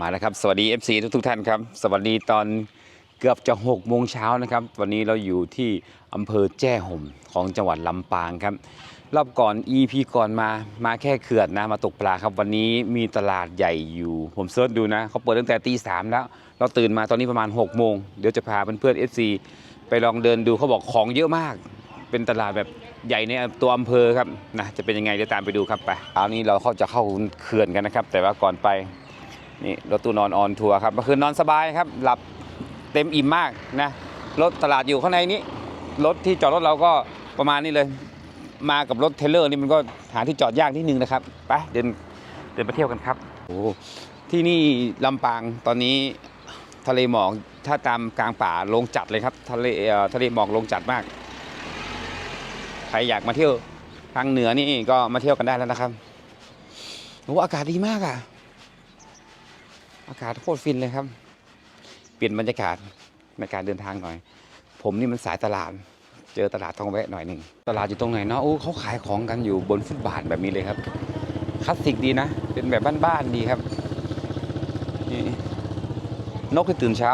มาแล้วครับ สวัสดี FC ทุกทุกท่านครับ สวัสดีตอนเกือบจะ6โมงเช้านะครับ วันนี้เราอยู่ที่อำเภอแจ้ห่มของจังหวัดลำปางครับ รอบก่อน EP ก่อนมามาแค่เขื่อนนะมาตกปลาครับ วันนี้มีตลาดใหญ่อยู่ ผมเสิร์ชดูนะเขาเปิดตั้งแต่ตีสามแล้ว เราตื่นมาตอนนี้ประมาณ6โมงเดี๋ยวจะพาเพื่อนๆ FC ไปลองเดินดูเขาบอกของเยอะมากเป็นตลาดแบบใหญ่ในตัวอำเภอครับนะจะเป็นยังไงเดี๋ยวตามไปดูครับไปเอานี้เราเข้าจะเข้าเขื่อนกันนะครับ แต่ว่าก่อนไป นี่รถตู้นอนออนทัวร์ครับเมื่อคืนนอนสบายครับ หลับเต็มอิ่มมากนะรถตลาดอยู่ข้างในนี้ รถที่จอดรถเราก็ประมาณนี้เลย มากับรถเทเลอร์นี่มันก็หาที่จอดยากนิดนึงนะครับไปเดินเดินไปเที่ยวกันครับโอ้ที่นี่ลำปางตอนนี้ทะเลหมอกถ้าตามกลางป่าลงจัดเลยครับทะเลทะเลหมอกลงจัดมาก ใครอยากมาเที่ยวทางเหนือนี่ก็มาเที่ยวกันได้แล้วนะครับโอ้อากาศดีมากอะ อากาศโคตรฟินเลยครับ เปลี่ยนบรรยากาศในการเดินทางหน่อย ผมนี่มันสายตลาด เจอตลาดต้องแวะหน่อยหนึ่งตลาดอยู่ตรงไหนเนาะโอ้เขาขายของกันอยู่บนฟุตบาทแบบนี้เลยครับคลาสสิกดีนะ เป็นแบบบ้านๆดีครับนี่นกที่ตื่นเช้า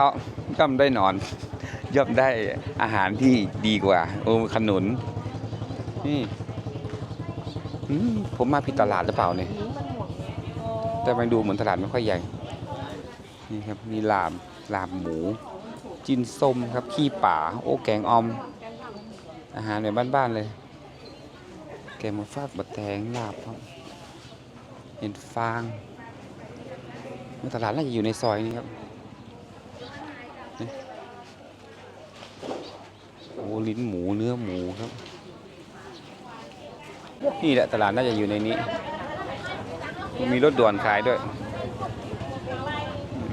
ย่อมได้นอน ย่อมได้อาหารที่ดีกว่า โอ้ขนุนนี่ผมมาผิดตลาดหรือเปล่าเนี่ยแต่มันดูเหมือนตลาดไม่ค่อยใหญ่ นี่ครับมีลาบลาบหมู จินส้มครับขี้ป่า โอ้แกงออม อาหารแบบบ้านๆเลย แกงมะฟาดบะแตงลาบครับเห็นฟางตลาดน่าจะอยู่ในซอยนี้ครับโอ้ลิ้นหมูเนื้อหมูครับ นี่แหละตลาดน่าจะอยู่ในนี้ มีรถด่วนขายด้วย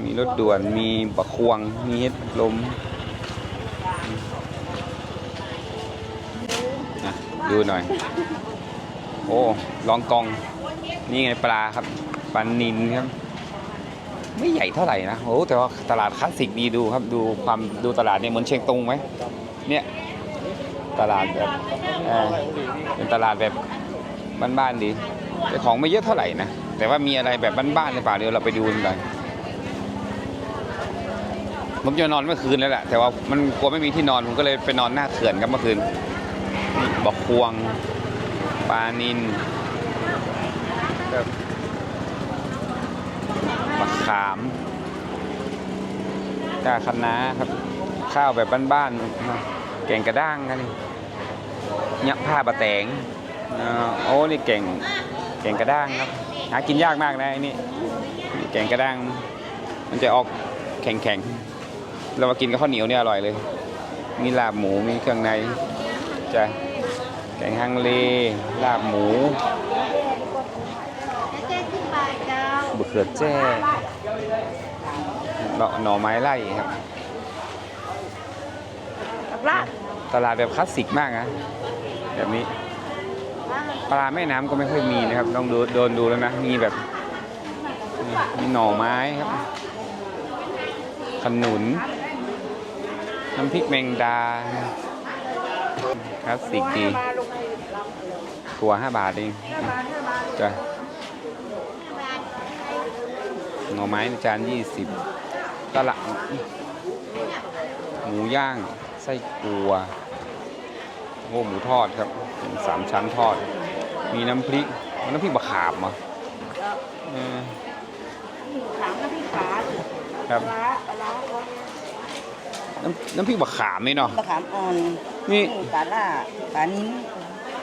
มีรถด่วน มีบะควง มีเห็ดลมนะดูหน่อย โอ้ลองกอง นี่ไงปลาครับ ปลานินครับ ไม่ใหญ่เท่าไหร่นะ โอ้แต่ว่าตลาดคลาสสิกดีดูครับ ดูความดูตลาดเนี่ยเหมือนเชียงตุงไหม เนี่ย ตลาดแบบเป็นตลาดแบบบ้านๆดี แต่ของไม่เยอะเท่าไหร่นะ แต่ว่ามีอะไรแบบบ้านๆหรือเปล่าเดี๋ยวเราไปดูกัน ผมจะนอนเมื่อคืนแล้วแหละแต่ว่ามันกลัวไม่มีที่นอนผมก็เลยไปนอนหน้าเขื่อนครับเมื่อคืนบอกพวงปลานินครับมะขามกาคะน้าครับ ข้าวแบบบ้านๆแกงกระด้างกันนี่เนี่ยผ้าบะแตงอ่าโอ้นี่เก่งเก่งกระด้างครับหากินยากมากนะไอ้นี่แกงกระด้าง มันจะออกแข็งๆ เรามากินกับข้าวเหนียวเนี่ยอร่อยเลย มีลาบหมูมีเครื่องในจะแกงฮังเลลาบหมูบะเขือแจ้หน่อหน่อไม้ไล่ครับตลาดแบบคลาสสิกมากนะแบบนี้ ปลาแม่น้ำก็ไม่ค่อยมีนะครับต้องดูโดนดูแล้วนะ มีแบบมีหน่อไม้ครับ ขนุน น้ำพริกแมงดาคลาสสิกดีตัวห้าบาทเองจ้ะหน่อไม้ในจานยี่สิบตลาดหมูย่าง ไส้กัวโอ้หมูทอดครับเป็นสามชั้นทอด มีน้ำพริก น้ำพริกบะขามเหรอเออถามน้ำพริกขาครับปลาปลา น้ำน้ำพริกบะขามนี่เนาะ มะขามอ่อนนี่ ปลาล่าปลานิ้น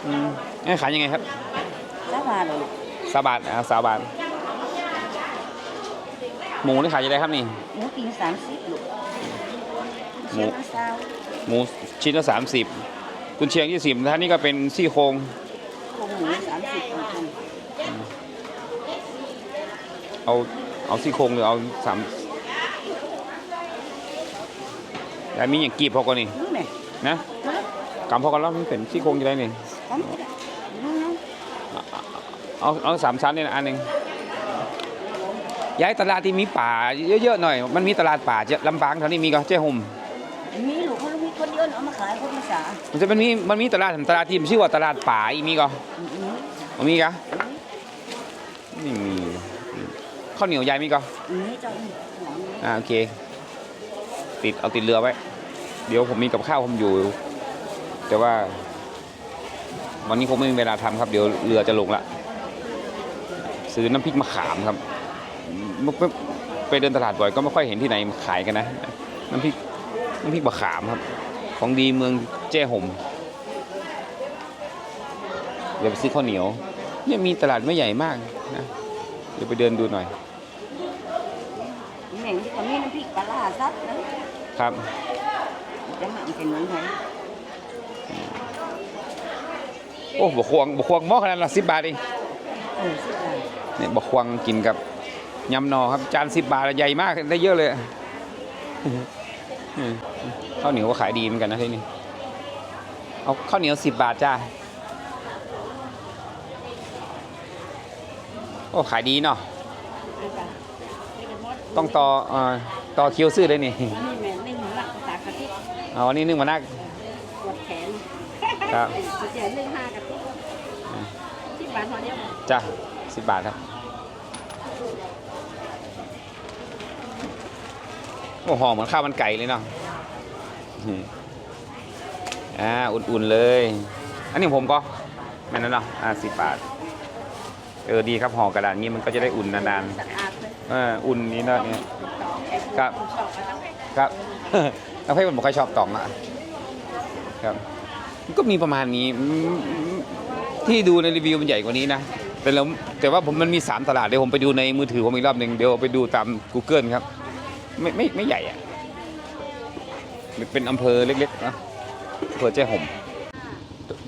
อืมนี่ขายยังไงครับสาบาเลยสาบาทอ่าสาบาทหมูนี่ขายยังไงครับนี่ หมูกินสามสิบลูกหมู เชียงละซาวหมูชิ้นละสามสิบกุนเชียงยี่สิบท่านนี่ก็เป็นซี่โครงโครงหมูสามสิบเหมือนกันเอาเอาซี่โครงหรือเอาสาม แล้วมีอย่างกีบพอกันนี่นี่แหละนะกำพอกันแล้วมันเป็นซี่โครงยังไงนี่ของนี่นะเอาเอาสามชั้นเนี่ยนะอันหนึ่งย้ายตลาดที่มีป่าเยอะๆหน่อย มันมีตลาดป่าเจ้าลำปางแถวนี้มีก็เจ้าห่มมีลูกเขามีคนเดียวเอามาขายคนภาษามันจะมันมีมันมีตลาดตลาดที่มันชื่อว่าตลาดป่าอีกมีก็อืมมันมีกะไม่มีข้าวเหนียวยายมีก็อันนี้เจ้านี่หัวนี้อ่าโอเค ติดเอาติดเรือไว้ เดี๋ยวผมมีกับข้าวผมอยู่ แต่ว่า วันนี้คงไม่มีเวลาทำครับ เดี๋ยวเรือจะลงละซื้อน้ำพริกมะขามครับไม่ไม่ไปเดินตลาดบ่อยก็ไม่ค่อยเห็นที่ไหนขายกันนะ น้ำพริกน้ำพริกมะขามครับ ของดีเมืองแจ้ห่มเดี๋ยวไปซื้อข้าวเหนียว เนี่ยมีตลาดไม่ใหญ่มากนะ เดี๋ยวไปเดินดูหน่อยแหน่งที่เขามีน้ำพริกปลาร้าซัดนะ ครับจะหมั่นเป็นเหมือนไทยโอ้บกควงบกควงหม้อขนาดละสิบบาทเองเออสิบบาทเนี่ยบกควงกินกับยำหนอครับจานสิบบาทใหญ่มากได้เยอะเลยอืมข้าวเหนียวก็ขายดีเหมือนกันนะที่นี่เอาข้าวเหนียวสิบบาทจ้าโอ้ขายดีเนาะต้องต่อเอ่อต่อคิวซื้อเลยนี่ เอาวันนี้นึ่งมานักปวดแขนครับสุดใหญ่เรื่องห้ากะทิที่บ้านพอเดียวจ้าสิบบาทครับโอ้หอมเหมือนข้าวมันไก่เลยเนาะอืมอ่าอุ่นๆเลย อันนี้ผมก็แม่นแล้วเนาะอ่าสิบบาทเออดีครับห่อกระดาษงี้มันก็จะได้อุ่นนานสะอาดเลยๆเอออุ่นนี้เนาะเนี่ยครับชอบกันทั้งเพศครับ แล้วเพื่อนผมค่อยชอบตองอะครับมันก็มีประมาณนี้อืมที่ดูในรีวิวมันใหญ่กว่านี้นะแต่แล้วแต่ว่าผมมันมี 3 ตลาดเดี๋ยวผมไปดูในมือถือผมอีกรอบหนึ่งเดี๋ยวไปดูตาม Google ครับ ไม่ไม่ไม่ใหญ่อะเป็นอำเภอเล็กๆนะอำเภอแจ้ห่ม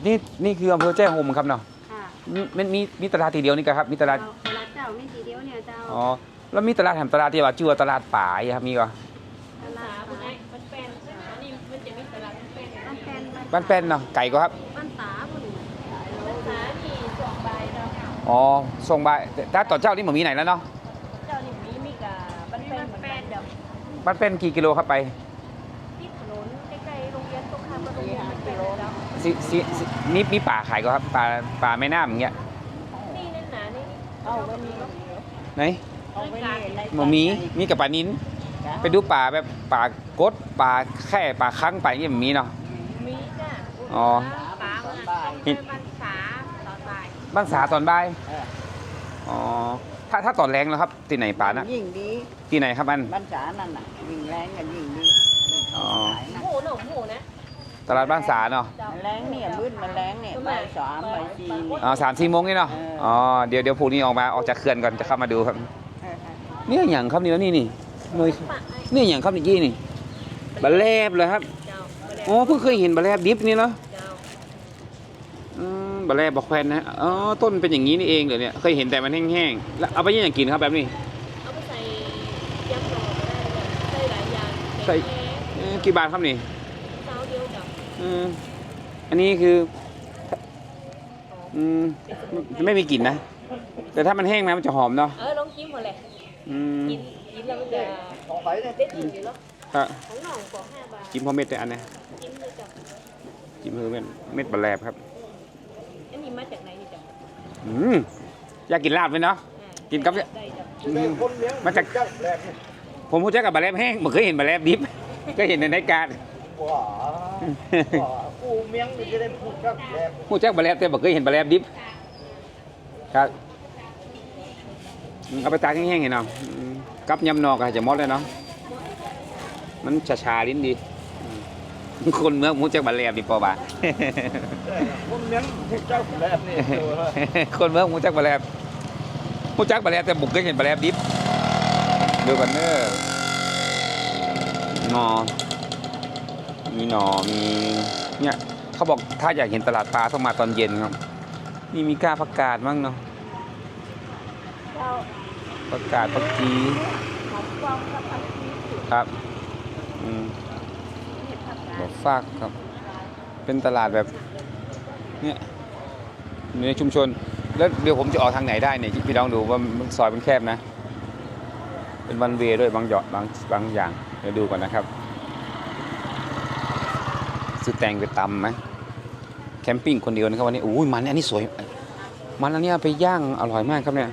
นี่นี่คืออำเภอแจ้ห่มครับเนาะค่ะมีมันมีมีตลาดทีเดียวนี่ครับ มีตลาดเจ้าตลาดเจ้าไม่ทีเดียวเนี่ยเจ้าอ๋อแล้วมีตลาดแถมตลาดที่ว่าชื่อว่าตลาดป่าอีกครับมีก็ตลาดบ้าน มันเป็นอันนี้มันจะมีตลาดมันเป็น แป้น บ้านแป้นเนาะไก่ก็ครับบ้านตาบุญภาษาที่สองใบเนาะอ๋อส่งไปถ้าต่อนเจ้านี่เหมือนมีไหนแล้วเนาะเจ้านี่มีมีกะมันเป็นเหมือนกันเดี๋ยวบ้านเป็นกี่กิโลครับไปที่ถนนใกล้ๆโรงเรียนตรงข้ามกับโรงเรียนมันเป็นแล้วสิสิสิมีมีป่าขายก็ครับป่าป่าแม่น้ำอย่างเงี้ยนี่นั่นหนานี่เอาไว้นี่ไหนเอาไว้นี่ในหมมีมีกับป่านินไปดูป่าแบบป่ากดป่าแค่ป่าคั้งไปอย่างเงี้ยมันมีเนาะมีจ้ะ อ๋อ ป๋ามันต้องเป็นภาษาต่อไปบ้านสาตอนบ่าย เอออ๋อ ถ้าถ้าตอนแรงแล้วครับ ที่ไหนป่านะ ยิ่งดีที่ไหนครับอัน บ้านจ๋านั่นน่ะยิ่งแรงกันยิ่งดีอ๋อ ขายนะหมูหนูหมูนะตลาดบ้านสาเนาะเจ้าแรงเนี่ยมืดมันแรงเนี่ยใบายสามใบายสี่นี่ อ๋อสามสี่โมงนี่เนาะ เอออ๋ อ๋อ เดี๋ยวเดี๋ยวพรุ่งนี้ออกมาออกจากเขื่อนก่อนจะเข้ามาดูครับ เออนี่อย่างครับนี่แล้วนี่นี่หน่วย ปะไอ้นี่อย่างครับนี่กี้นี่บะแลบเลยครับเจ้าบ่ได้ อ๋อเพิ่งเคยเห็นบะแลบดิบนี่เนาะเจ้าอืมบะแลบบะแควนนะอ๋อต้นเป็นอย่างนี้นี่เองเหรอเนี่ยเคยเห็นแต่มันแห้งๆแล้วเอาไปยังอย่างกินครับแบบนี้เอาไปใส่ยำหน่อก็ได้ใส่หลายอย่างใส่แกงเอ้อกี่บาทครับนี่เจ้าเดียวกับอืมอันนี้คืออืมไม่มีกลิ่นนะแต่ถ้ามันแห้งนะมันจะหอมเนาะเออลองกินหมดเลยอืมกินกินแล้วมันจะได้กินอยู่แล้วครับของหน่องกว่าห้าบาทจิ้มพอเม็ดเลยอันเนี้ย กินเลยจ้ะจิ้มพอเม็ดเม็ดบะแลบครับอันนี้มาจากไหนนี่จ้ะอืมอยากกินลาบไหมเนาะ อ่ากินกับ ได้จ้ะอืมมาจากผมรู้จักกับบะแลบแห้งผมเคยเห็นบะแลบดิบ ก็เห็นในรายการ ว้ากูเมียงนี่จะได้พูดกับแกรู้จักบะแลบแต่บ่เคยเห็นบะแลบดิบครับอืมเอาไปตากแห้งๆให้เนาะอืมกับยำนอกอาจจะหมดเลยเนาะมันชาชาๆลิ้นดีอืม คนเมืองรู้จักบะแลบดิปอบากูเมียงพูดเจ้าแกนี่เจอว่คนเมืองรู้จักบะแลบรู้จักบะแลบแต่บ่เคยเห็นบะแลบดิบดูกันเด้อหนอมีหนอมีเนี่ยเขาบอกถ้าอยากเห็นตลาดปลาต้องมาตอนเย็นครับ นี่มีก้าผักกาดมั้งเนาะเจ้าผักกาดผักจีหอมฟองกับผักชีสุดครับอืม บอกฟากครับ เป็นตลาดแบบเนี่ยในชุมชน แล้วเดี๋ยวผมจะออกทางไหนได้เนี่ยพี่น้องดูว่าซอยมันแคบนะ เป็นวันเวย์ด้วยบางหยอดบางบางอย่างเดี๋ยวดูก่อนนะครับซื้อแตงไปตำไหมแคมปิ้งคนเดียวนะครับวันนี้อุ้ยมันอันนี้สวย มันอันนี้ไปย่างอร่อยมากครับเนี่ย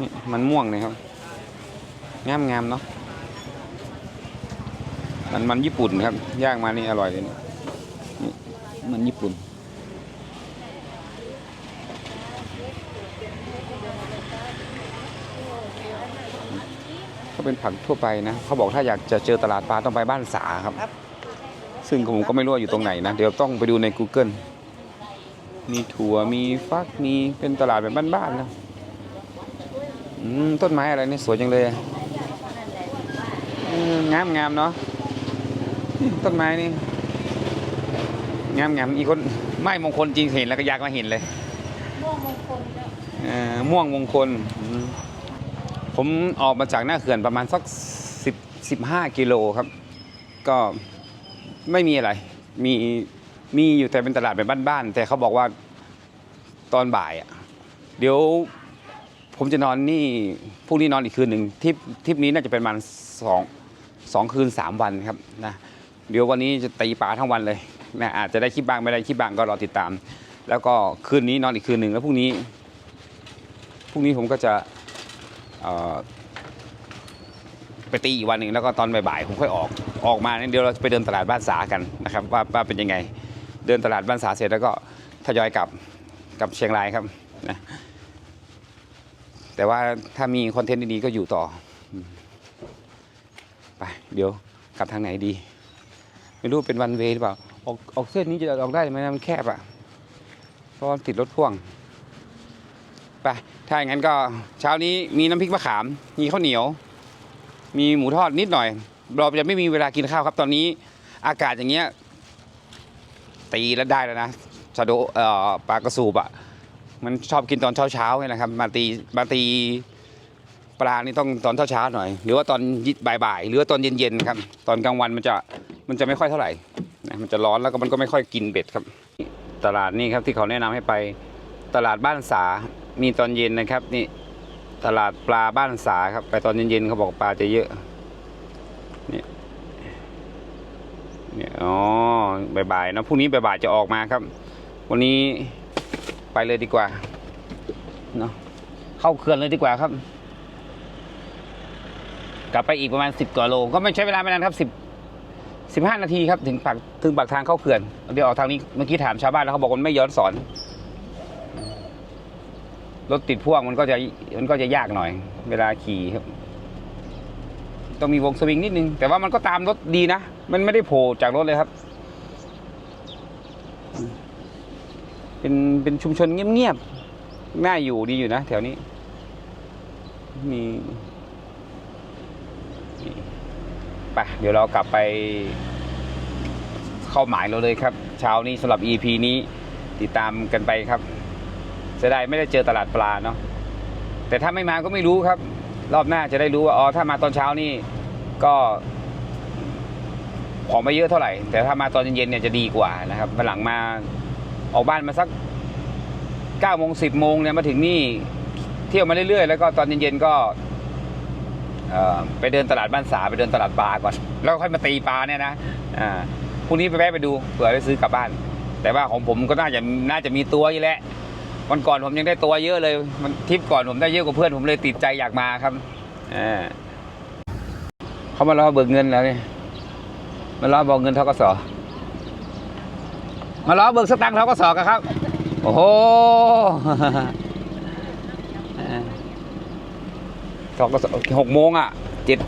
นี่มันม่วงเลยครับงามๆเนาะ มันมันญี่ปุ่นครับย่างมานี่อร่อยเลยนี่นี่มันญี่ปุ่น ก็เป็นผักทั่วไปนะ เขาบอกถ้าอยากจะเจอตลาดปลาต้องไปบ้านสาครับ ซึ่งผมก็ไม่รู้ว่าอยู่ตรงไหนนะ เดี๋ยวต้องไปดูใน Google มีถั่วมีฟักมีเป็นตลาดแบบบ้านๆนะอืมต้นไม้อะไรนี่สวยจังเลยอะเอองามงามๆเนาะนี่ ต้นไม้นี่งามงามๆอีกคนไม่มงคลจริงเห็นแล้วก็อยากมาเห็นเลย ม่วงมงคลจ้ะเอ่อม่วงมงคลอืมผมออกมาจากหน้าเขื่อนประมาณสักสิบสิบห้ากิโลครับ ก็ไม่มีอะไร มีมีอยู่แต่เป็นตลาดแบบบ้านๆแต่เขาบอกว่าตอนบ่ายอะเดี๋ยวผมจะนอนนี่พรุ่งนี้นอนอีกคืนหนึ่งทริปทริปนี้น่าจะเป็นประมาณสองสองคืนสามวันครับนะ เดี๋ยววันนี้จะตีปลาทั้งวันเลยนะอาจจะได้คลิปบ้างไม่ได้คลิปบ้างก็รอติดตาม แล้วก็คืนนี้นอนอีกคืนหนึ่งแล้วพรุ่งนี้พรุ่งนี้ผมก็จะไปตีอีกวันหนึ่งแล้วก็ตอนบ่ายๆผมค่อยออกออกมาเนี่ยเดี๋ยวเราไปเดินตลาดบ้านสากันนะครับว่าว่าเป็นยังไง เดินตลาดบ้านสาเสร็จแล้วก็ทยอยกลับกับเชียงรายครับนะแต่ว่าถ้ามีคอนเทนต์ดีๆก็อยู่ต่อไปเดี๋ยวกลับทางไหนดี ไม่รู้เป็นวันเวหรือเปล่า ออกออกเส้นนี้จะออกได้ไหมนะมันแคบอะเพราะติดรถพ่วงไปถ้าอย่างนั้นก็เช้านี้มีน้ำพริกมะขาม มีข้าวเหนียว มีหมูทอดนิดหน่อย เราจะไม่มีเวลากินข้าวครับ ตอนนี้อากาศอย่างเงี้ยตีแล้วได้แล้วนะชาโดเอ่อปลากระสูบอะมันชอบกินตอนเช้าเช้าไงนะครับ มาตีมาตี ปลานี่ต้องตอนเช้าช้าๆหน่อย หรือว่าตอนบ่ายๆหรือว่าตอนเย็นๆครับ ตอนกลางวันมันจะมันจะไม่ค่อยเท่าไหร่นะมันจะร้อนแล้วก็มันก็ไม่ค่อยกินเบ็ดครับ ตลาดนี่ครับที่เขาแนะนำให้ไปตลาดบ้านสา มีตอนเย็นนะครับ นี่ตลาดปลาบ้านสาครับ ไปตอนเย็นๆเขาบอกปลาจะเยอะเนี่ยเนี่อ๋อบ่ายๆนะพรุ่งนี้บ่ายๆจะออกมาครับ วันนี้ไปเลยดีกว่าเนาะเข้าเขื่อนเลยดีกว่าครับ กลับไปอีกประมาณสิบกว่าโล ก็ไม่ใช้เวลาไม่นานครับสิบสิบห้านาทีครับถึงปากถึงปากทางเข้าเขื่อนเดี๋ยวออกทางนี้เมื่อกี้ถามชาวบ้านแล้วเขาบอกว่าไม่ย้อนสอนรถติดพ่วงมันก็จะมันก็จะยากหน่อย เวลาขี่ครับ ต้องมีวงสวิงนิดนึง แต่ว่ามันก็ตามรถดีนะ มันไม่ได้โผล่จากรถเลยครับ เป็นเป็นชุมชนเงียบๆน่าอยู่ดีอยู่นะแถวนี้มีนี่ ไปเดี๋ยวเรากลับไป เข้าหมายเราเลยครับ เช้านี้สำหรับ EP นี้ติดตามกันไปครับเสียดายไม่ได้เจอตลาดปลาเนาะแต่ถ้าไม่มาก็ไม่รู้ครับ รอบหน้าจะได้รู้ว่าอ๋อถ้ามาตอนเช้านี่ก็ของไม่เยอะเท่าไหร่ แต่ถ้ามาตอนเย็นๆเนี่ยจะดีกว่านะครับวันหลังมาออกบ้านมาสักเก้าโมงสิบโมงเนี่ยมาถึงนี่เที่ยวมาเรื่อยๆ แล้วก็ตอนเย็นๆก็ ไปเดินตลาดบ้านสาไปเดินตลาดปลาก่อน แล้วค่อยมาตีปลาเนี่ยนะอ่าพรุ่งนี้ไปแวะไปดูเผื่อได้ซื้อกลับบ้าน แต่ว่าของผมก็น่าจะน่าจะมีตัวอยู่แหละวันก่อนผมยังได้ตัวเยอะเลย มันทริปก่อนผมได้เยอะกว่าเพื่อนผมเลยติดใจอยากมาครับอ่าเขามารอเบิกเงินแล้วนี่มารอบอกเงินทกสมารอเบิกสตังค์ทกสกันครับ โอ้โห ทกสหกโมงอะเจ็ด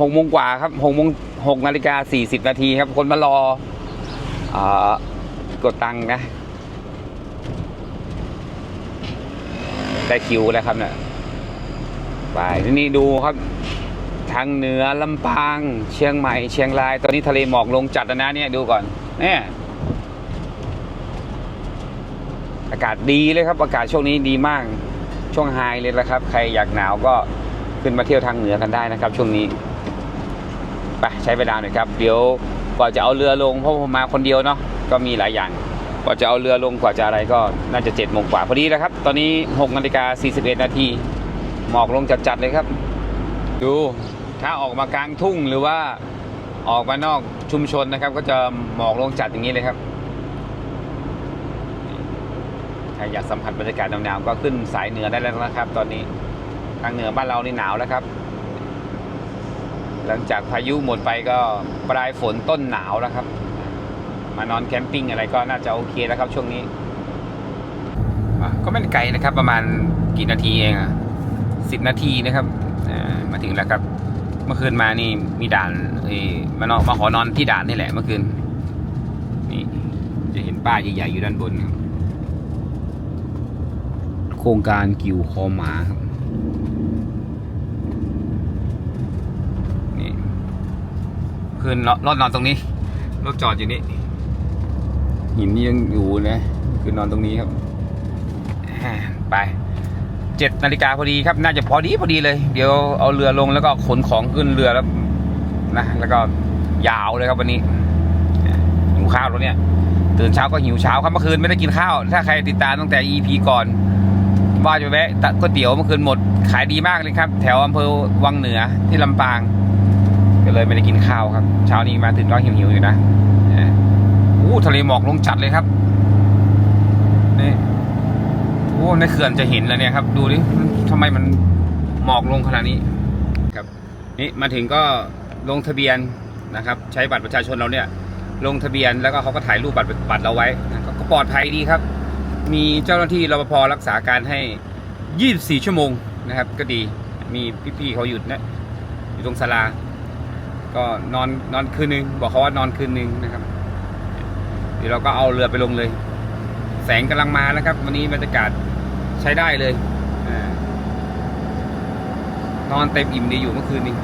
หกโมงกว่าครับหกโมงหกนาฬิกาสี่สิบนาทีครับ คนมารออกดตังค์นะได้คิวแล้วครับเนี่ยไปที่นี่ดูครับทางเหนือลำปาง เชียงใหม่ เชียงราย ตอนนี้ทะเลหมอกลงจัดแล้วนะเนี่ยดูก่อนเนี่ยอากาศดีเลยครับ อากาศช่วงนี้ดีมาก ช่วงไฮเลยละครับ ใครอยากหนาวก็ ขึ้นมาเที่ยวทางเหนือกันได้นะครับ ช่วงนี้ไปใช้เวลาหน่อยครับ เดี๋ยวกว่าจะเอาเรือลงเพราะผมมาคนเดียวเนาะก็มีหลายอย่างกว่าจะเอาเรือลงกว่าจะอะไรก็น่าจะเจ็ดโมงกว่าพอดีแล้วครับ ตอนนี้6นาฬิกา41นาทีหมอกลงจัดๆเลยครับ ดูถ้าออกมากลางทุ่งหรือว่าออกมานอกชุมชนนะครับ ก็จะหมอกลงจัดอย่างนี้เลยครับใครอยากสัมผัสบรรยากาศหนาวๆก็ขึ้นสายเหนือได้แล้วนะครับ ตอนนี้ ทางเหนือบ้านเรานี่หนาวแล้วครับ หลังจากพายุหมดไปก็ปลายฝนต้นหนาวแล้วครับ มานอนแคมปิ้งอะไรก็น่าจะโอเคแล้วครับช่วงนี้ ก็ไม่ไกลนะครับ ประมาณกี่นาทีเองอะสิบนาทีนะครับมาถึงแล้วครับ เมื่อคืนมานี่มีด่านเอ้ยมานอนมาขอนอนที่ด่านนี่แหละเมื่อคืนนี่จะเห็นป้ายใหญ่ๆอยู่ด้านบนครับโครงการกิวคอหมาครับนี่ คืนรถนอนตรงนี้รถจอดอยู่นี่หินนี่ยังอยู่นะคืนนอนตรงนี้ครับอ่าไปเจ็ดนาฬิกาพอดีครับ น่าจะพอดีพอดีเลย เดี๋ยวเอาเรือลงแล้วก็ขนของขึ้นเรือแล้วนะแล้วก็ยาวเลยครับวันนี้หิวข้าวแล้วเนี่ย ตื่นเช้าก็หิวเช้าครับเมื่อคืนไม่ได้กินข้าว ถ้าใครติดตามตั้งแต่ EP ก่อน ว่าจะแวะตะก๋วยเตี๋ยวเมื่อคืนหมดขายดีมากเลยครับ แถวอำเภอวังเหนือที่ลำปาง ก็เลยไม่ได้กินข้าวครับ เช้านี้มาถึงก็หิวๆอยู่นะอู้ทะเลหมอกลงจัดเลยครับนี่โอ้ในเขื่อนจะเห็นแล้วเนี่ยครับ ดูดิทำไมมันหมอกลงขนาดนี้ครับนี่มาถึงก็ลงทะเบียนนะครับ ใช้บัตรประชาชนเราเนี่ยลงทะเบียนแล้วก็เขาก็ถ่ายรูปบัตรบัตรเราไว้นะก็ปลอดภัยดีครับ มีเจ้าหน้าที่รปภรักษาการให้ 24 ชั่วโมงนะครับ ก็ดีมีพี่ๆเขาหยุดนะอยู่ตรงศาลา ก็นอนนอนคืนนึง บอกเขาว่านอนคืนนึงนะครับ เดี๋ยวเราก็เอาเรือไปลงเลย แสงกำลังมาแล้วครับ วันนี้บรรยากาศใช้ได้เลยนอนเต็มอิ่มดีอยู่เมื่อคืนนี้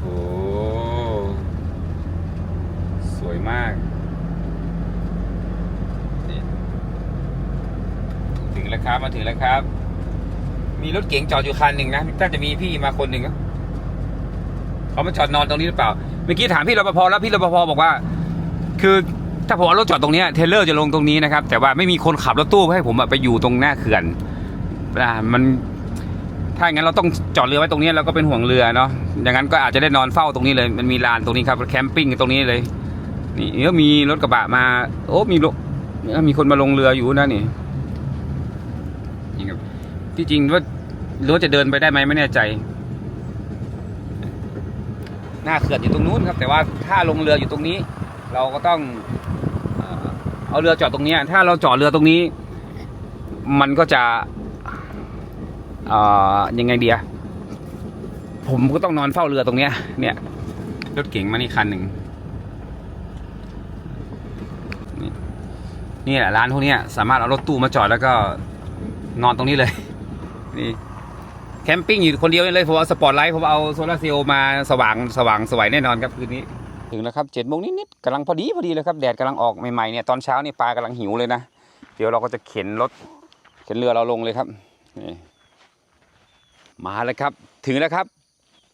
โอ้สวยมากถึงแล้วครับมาถึงแล้วครับ มีรถเก๋งจอดอยู่คันหนึ่งนะน่าจะมีพี่มาคนหนึ่งเขามาจอดนอนตรงนี้หรือเปล่า เมื่อกี้ถามพี่รปภแล้วพี่รปภบอกว่า คือถ้าผมเอารถจอดตรงนี้เทเลอร์จะลงตรงนี้นะครับ แต่ว่าไม่มีคนขับรถตู้ให้ผมไปอยู่ตรงหน้าเขื่อนอ่ามันถ้าอย่างนั้นเราต้องจอดเรือไว้ตรงนี้เราก็เป็นห่วงเรือเนาะอย่างนั้นก็อาจจะได้นอนเฝ้าตรงนี้เลยมันมีลานตรงนี้ครับแคมปิ้งตรงนี้เลย นี่ก็มีรถกระบะมา โอ้มีรถมีคนมาลงเรืออยู่นะนี่นี่ครับที่จริงว่า หรือจะเดินไปได้ไหมไม่แน่ใจ หน้าเขื่อนอยู่ตรงนู้นครับ แต่ว่าถ้าลงเรืออยู่ตรงนี้ เราก็ต้องเอาเรือจอดตรงนี้ ถ้าเราจอดเรือตรงนี้ มันก็จะยังไงเดียผมก็ต้องนอนเฝ้าเรือตรงเนี้ย เนี่ยรถเก๋งมานี่คันหนึ่งนี่แหละร้านพวกนี้สามารถเอารถตู้มาจอดแล้วก็นอนตรงนี้เลย นี่ แคมปิ้งอยู่คนเดียวเลยผมเอาสปอตไลท์ผมเอาโซลาร์เซลล์มาสว่างสว่างสวยแน่นอนครับคืนนี้ ถึงแล้วครับเจ็ดโมงนิดๆกำลังพอดีพอดีเลยครับแดดกำลังออกใหม่ๆเนี่ยตอนเช้านี่ปลากำลังหิวเลยนะเดี๋ยวเราก็จะเข็นรถเข็นเรือเราลงเลยครับมาแล้วครับ ถึงแล้วครับ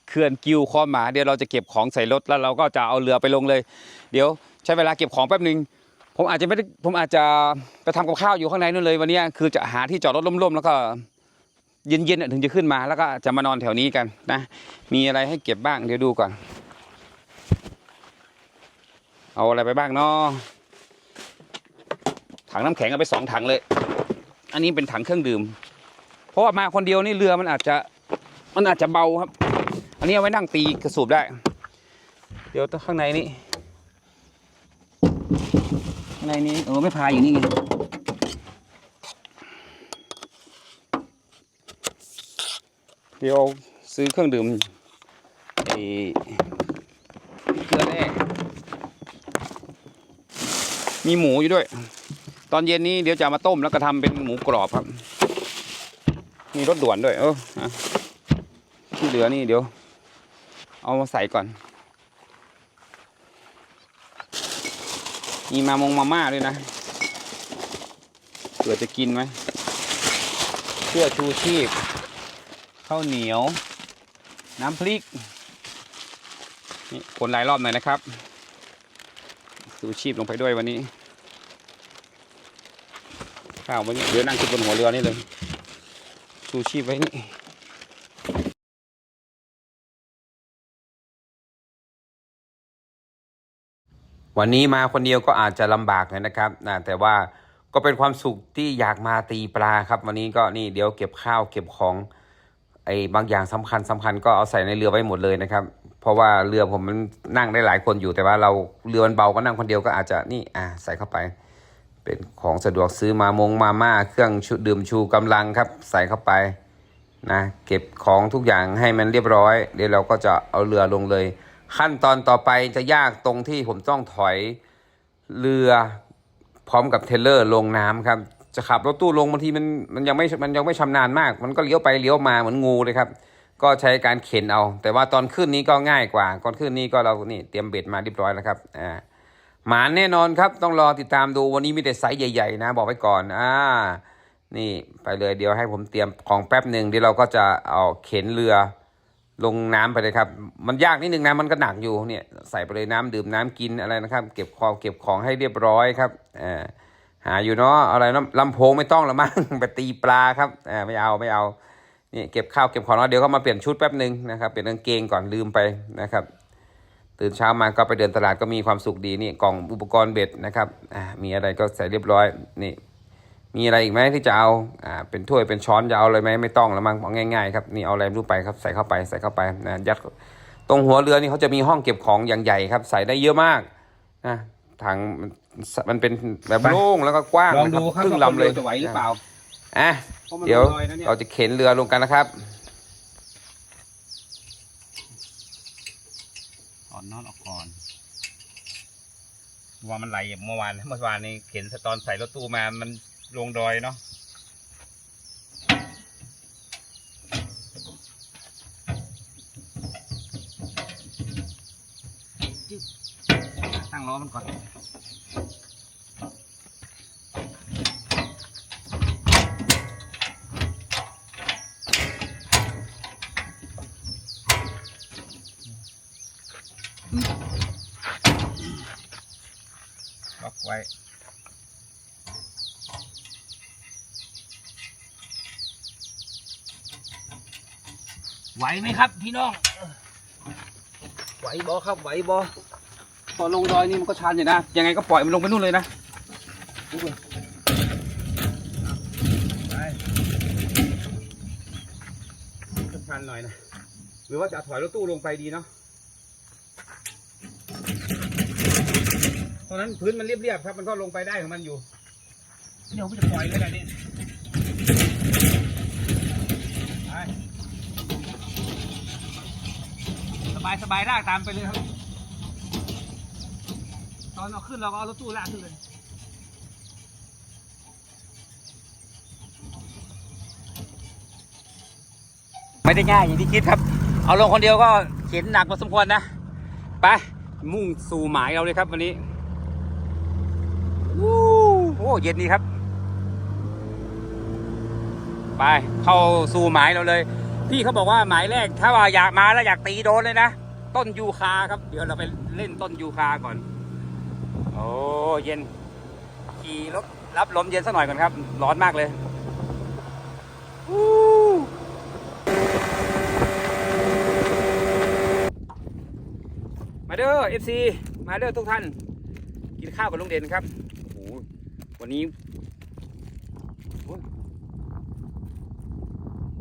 เขื่อนกิวคอหมาเดี๋ยวเราจะเก็บของใส่รถแล้วเราก็จะเอาเรือไปลงเลย เดี๋ยวใช้เวลาเก็บของแป๊บหนึ่งผมอาจจะไม่ได้ผมอาจจะไปทำกับข้าวอยู่ข้างในนู่นเลยวันนี้คือจะหาที่จอดรถล่มๆแล้วก็ เย็นๆน่ะถึงจะขึ้นมาแล้วก็จะมานอนแถวนี้กันนะ มีอะไรให้เก็บบ้างเดี๋ยวดูก่อน เอาอะไรไปบ้างเนาะถังน้ำแข็งเอาไปสองถังเลย อันนี้เป็นถังเครื่องดื่ม เพราะว่ามาคนเดียวนี่เรือมันอาจจะมันอาจจะเบาครับ อันนี้เอาไว้นั่งตีกระสูบได้ เดี๋ยวข้างในนี้ข้างในนี้เออไม่พายอยู่นี่ไง เดี๋ยวซื้อเครื่องดื่มไอ้เกลือแร่มีหมูอยู่ด้วย ตอนเย็นนี้เดี๋ยวจะเอามาต้มแล้วก็ทำเป็นหมูกรอบครับ มีรถด่วนด้วย เอออะที่เหลือนี่เดี๋ยว เอามาใส่ก่อน มีมามงมาม่าด้วยนะเผื่อจะกินไหมเสื้อชูชีพ ข้าวเหนียว น้ำพริกนี่คนหลายรอบหน่อยนะครับสูชีพลงไปด้วยวันนี้ ข้าววันนี้เดี๋ยวนั่งกินบนหัวเรือนี่เลยชูชีพไว้นี่วันนี้มาคนเดียวก็อาจจะลำบากหน่อยนะครับนะแต่ว่าก็เป็นความสุขที่อยากมาตีปลาครับ วันนี้ก็นี่เดี๋ยวเก็บข้าวเก็บของ ไอ้บางอย่างสำคัญสำคัญก็เอาใส่ในเรือไว้หมดเลยนะครับ เพราะว่าเรือผมมันนั่งได้หลายคนอยู่แต่ว่าเราเรือมันเบาก็นั่งคนเดียวก็อาจจะนี่อ่าใส่เข้าไป เป็นของสะดวกซื้อมามงมาม่าเครื่องชูดื่มชูกำลังครับ ใส่เข้าไปนะเก็บของทุกอย่างให้มันเรียบร้อย เดี๋ยวเราก็จะเอาเรือลงเลย ขั้นตอนต่อไปจะยากตรงที่ผมต้องถอยเรือพร้อมกับเทเลอร์ลงน้ำครับ จะขับรถตู้ลงบางทีมันมันยังไม่มันยังไม่ชำนาญมาก มันก็เลี้ยวไปเลี้ยวมาเหมือนงูเลยครับ ก็ใช้การเข็นเอา แต่ว่าตอนขึ้นนี้ก็ง่ายกว่าก่อนขึ้นนี้ก็เรานี่เตรียมเบ็ดมาเรียบร้อยแล้วครับอ่าหมานแน่นอนครับ ต้องรอติดตามดูวันนี้มีแต่ไซส์ใหญ่ ๆ นะ บอกไว้ก่อนอ่านี่ไปเลยเดี๋ยวให้ผมเตรียมของแป๊บหนึ่งเดี๋ยวเราก็จะเอาเข็นเรือลงน้ำไปเลยครับ มันยากนิดนึงนะมันก็หนักอยู่เนี่ยใส่ไปเลยน้ำดื่มน้ำกินอะไรนะครับ เก็บของเก็บของให้เรียบร้อยครับอ่า หาอยู่เนาะอะไรนะลำโพงไม่ต้องละมั้งไปตีปลาครับอ่าไม่เอาไม่เอานี่เก็บข้าวเก็บของแล้วเดี๋ยวก็มาเปลี่ยนชุดแป๊บหนึ่งนะครับเปลี่ยนกางเกงก่อนลืมไปนะครับ ตื่นเช้ามาก็ไปเดินตลาดก็มีความสุขดีนี่กล่องอุปกรณ์เบ็ดนะครับอ่ามีอะไรก็ใส่เรียบร้อยนี่มีอะไรอีกไหมที่จะเอาอ่าเป็นถ้วยเป็นช้อนจะเอาเลยไหมไม่ต้องล้วมั้งเอาง่ายๆครับนี่เอาอะไรรู้ไปครับใส่เข้าไปใส่เข้าไปนะยัดตรงหัวเรือนี่เขาจะมีห้องเก็บของอย่างใหญ่ครับ ใส่ได้เยอะมากนะถัง มันมันเป็นแบบโล่งแล้วก็กว้างลองดูครับครึ่งลำเลยว่าจะไหวหรือเปล่าอะเพราะมันเดี๋ยวลอยนะเนี่ยเราจะเข็นเรือลงกันนะครับถอนน็อตออกก่อนว่ามันไหลเมื่อวานเมื่อวานนี้เข็นตอนใส่รถตู้มามันลงดอยเนาะตั้งล้อมันก่อน ไหวไหมครับ พี่น้อง ไหวบอครับไหวบอพอลงดอยนี่มันก็ชันอยู่นะ ยังไงก็ปล่อยมันลงไปนู่นเลยนะชันหน่อยนะ หรือว่าจะถอยรถตู้ลงไปดีเนาะตอนนั้นพื้นมันเรียบๆครับ มันก็ลงไปได้ของมันอยู่ เดี๋ยวผมจะปล่อยเลยแหละนี่ไปส บายสบายลากตามไปเลยครับ ตอนเราขึ้นเราก็เอารถตู้ลากขึ้นเลยไม่ได้ง่ายอย่างที่คิดครับ เอาลงคนเดียวก็เข็นหนักพอสมควรนะ ไป มุ่งสู่หมายเราเลยครับวันนี้วู้โอ้เย็นดีครับ ไป เข้าสู่หมายเราเลย พี่เขาบอกว่าหมายแรก ถ้าว่าอยากมาแล้วอยากตีโดนเลยนะ ต้นยูคาครับ เดี๋ยวเราไปเล่นต้นยูคาก่อน โอ้เย็น ขี่รถรับลมเย็นสักหน่อยก่อนครับ ร้อนมากเลยมาเด้อ FC มาเด้อทุกท่าน กินข้าวกับลุงเด่นครับโอ้วันนี้โอ้ย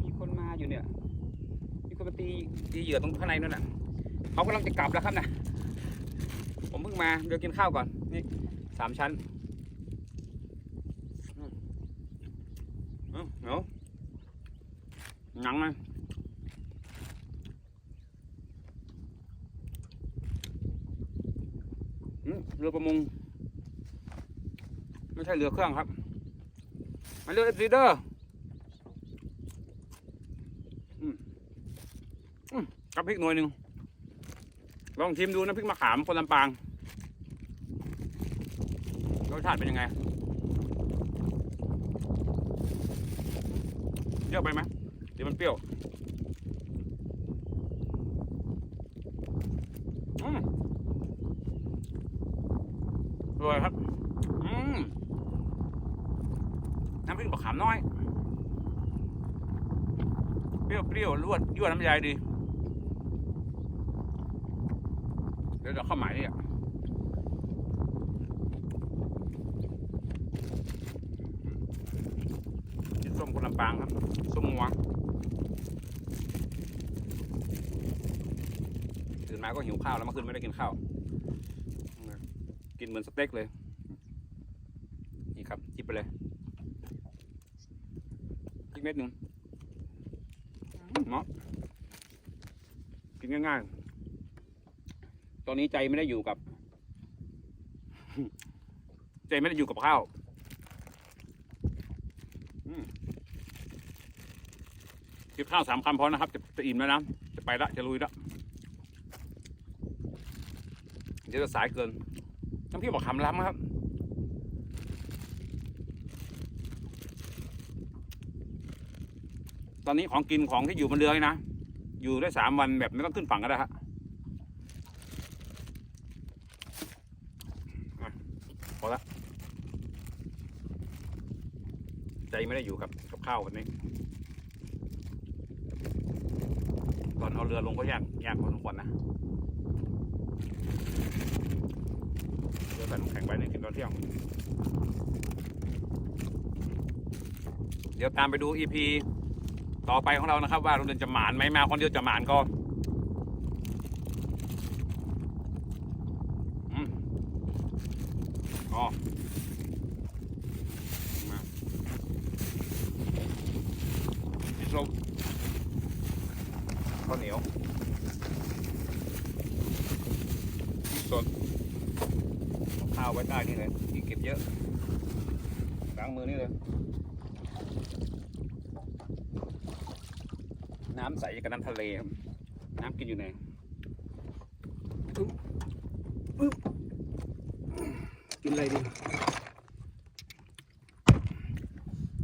มีคนมาอยู่เนี่ย มีคนมาตีตีเหยื่อตรงข้างในนั่นน่ะเขากำลังจะกลับแล้วครับนะผมเพิ่งมาเดี๋ยวกินข้าวก่อนนี่สามชั้นเอาเอาหนังมันอืมเรือประมง ไม่ใช่เรือเครื่องครับ มาเรือเอฟซีเดอร์อืมอืม กับพริกหน่วยหนึ่งลองชิมดูนะพริกมะขามคนลำปางรสชาติเป็นยังไงเปรี้ยวไปไหมเดี๋ยวมันเปรี้ยวอืมอร่อยครับ อืมน้ำพริกมะขามน้อย เปรี้ยวเปรี้ยวรวดยั่วน้ำยายดี เดี๋ ยวเราเข้าหมายนี่อะของคนลำปางครับ ส้มงัวตื่นมาก็หิวข้าวแล้วเมื่อคืนไม่ได้กินข้าว กินเหมือนสเต็กเลย นี่ครับจิบไปเลยอีกเม็ดหนึ่งเหมาะกินง่ายๆ ตอนนี้ใจไม่ได้อยู่กับ ใจไม่ได้อยู่กับข้าวอืมกินข้าวสามคำพอนะครับ จะจะอิ่มแล้วนะ จะไปละ จะลุยละ เดี๋ยวจะสายเกินน้ำพี่บอกคำล้ำครับตอนนี้ของกินของที่อยู่บนเรือนะ อยู่ได้สามวันแบบไม่ต้องขึ้นฝั่งก็ได้ฮะอะพอละ ใจ ไม่ได้อยู่กับกับข้าววันนี้ ตอนเอาเรือลงก็ยากยากพอสมควรนะเรือใส่น้ำแข็งไปนี่กินตอนเที่ยงเดี๋ยวตามไปดู EP ต่อไปของเรานะครับ ว่าโรงเรียนจะหมานไหมมาคนเดียวจะหมานก็อืมอ๋อมาพิซซ่าข้าวเหนียวพริกสดเอาข้าวไว้ใต้นี่เลยที่เก็บเยอะล้างมือนี่เลย น้ำใสกับน้ำทะเลครับน้ำกินอยู่ไหนอึ๊บอึ๊บกินอะไรดี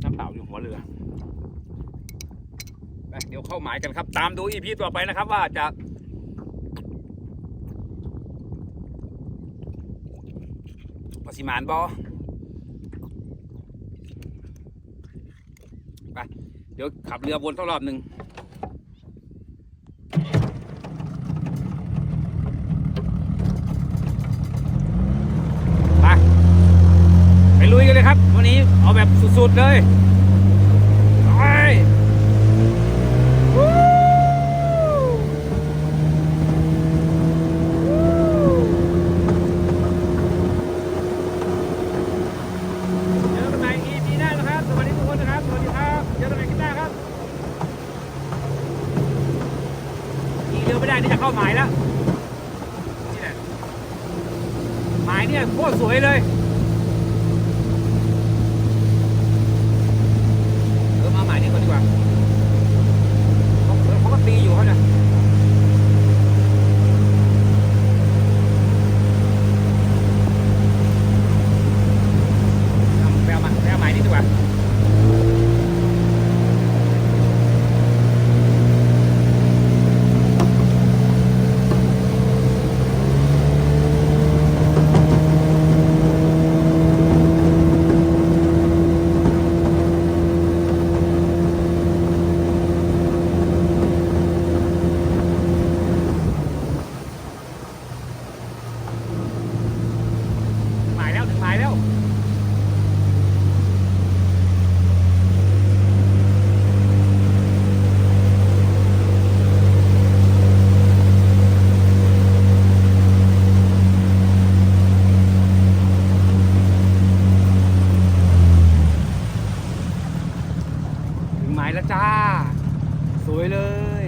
น้ำเปล่าอยู่หัวเรือไปเดี๋ยวเข้าหมายกันครับ ตามดูอีพีต่อไปนะครับว่าจะปสิมานบอไป เดี๋ยวขับเรือวนสักรอบหนึ่ง ไปไปลุยกันเลยครับ วันนี้เอาแบบสุดๆเลยไปวู้เจอกันใหม่ EP หน้านะครับ สวัสดีทุกคนนะครับ สวัสดีครับ เจอกันใหม่คลิปหน้าครับขี่เรือไม่ได้นี่จะเข้าหมายแล้ว นี่แหละ หมายเนี่ยโคตรสวยเลย เออมาหมายนี่ก่อนดีกว่าเขาเขาก็ตีอยู่เขาเนี่ยเอาไปเอามาไปเอาหมายนี่ดีกว่า หมายแล้วถึงหมายแล้ว ถึงหมายแล้วจ้า สวยเลย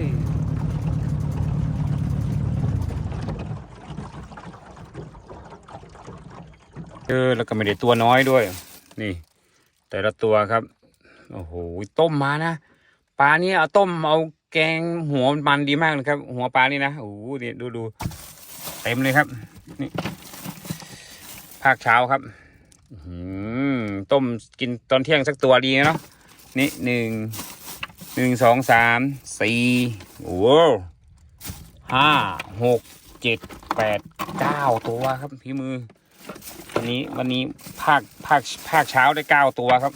เออแล้วก็ไม่ได้ตัวน้อยด้วย นี่ แต่ละตัวครับโอ้โหต้มมานะปลาเนี่ยเอาต้มเอาแกงหัวมันดีมากเลยครับ หัวปลานี่นะโอ้โหนี่ดูดูเต็มเลยครับ นี่ภาคเช้าครับอต้มกินตอนเที่ยงสักตัวดีเนาะนี่หนึ่งหนึ่งสองสามสี่โอ้โหห้าหกเจ็ดแปดเก้าตัวครับพี่มือ วันนี้วันนี้ภาคภาคภาคเช้าได้เก้าตัวครับ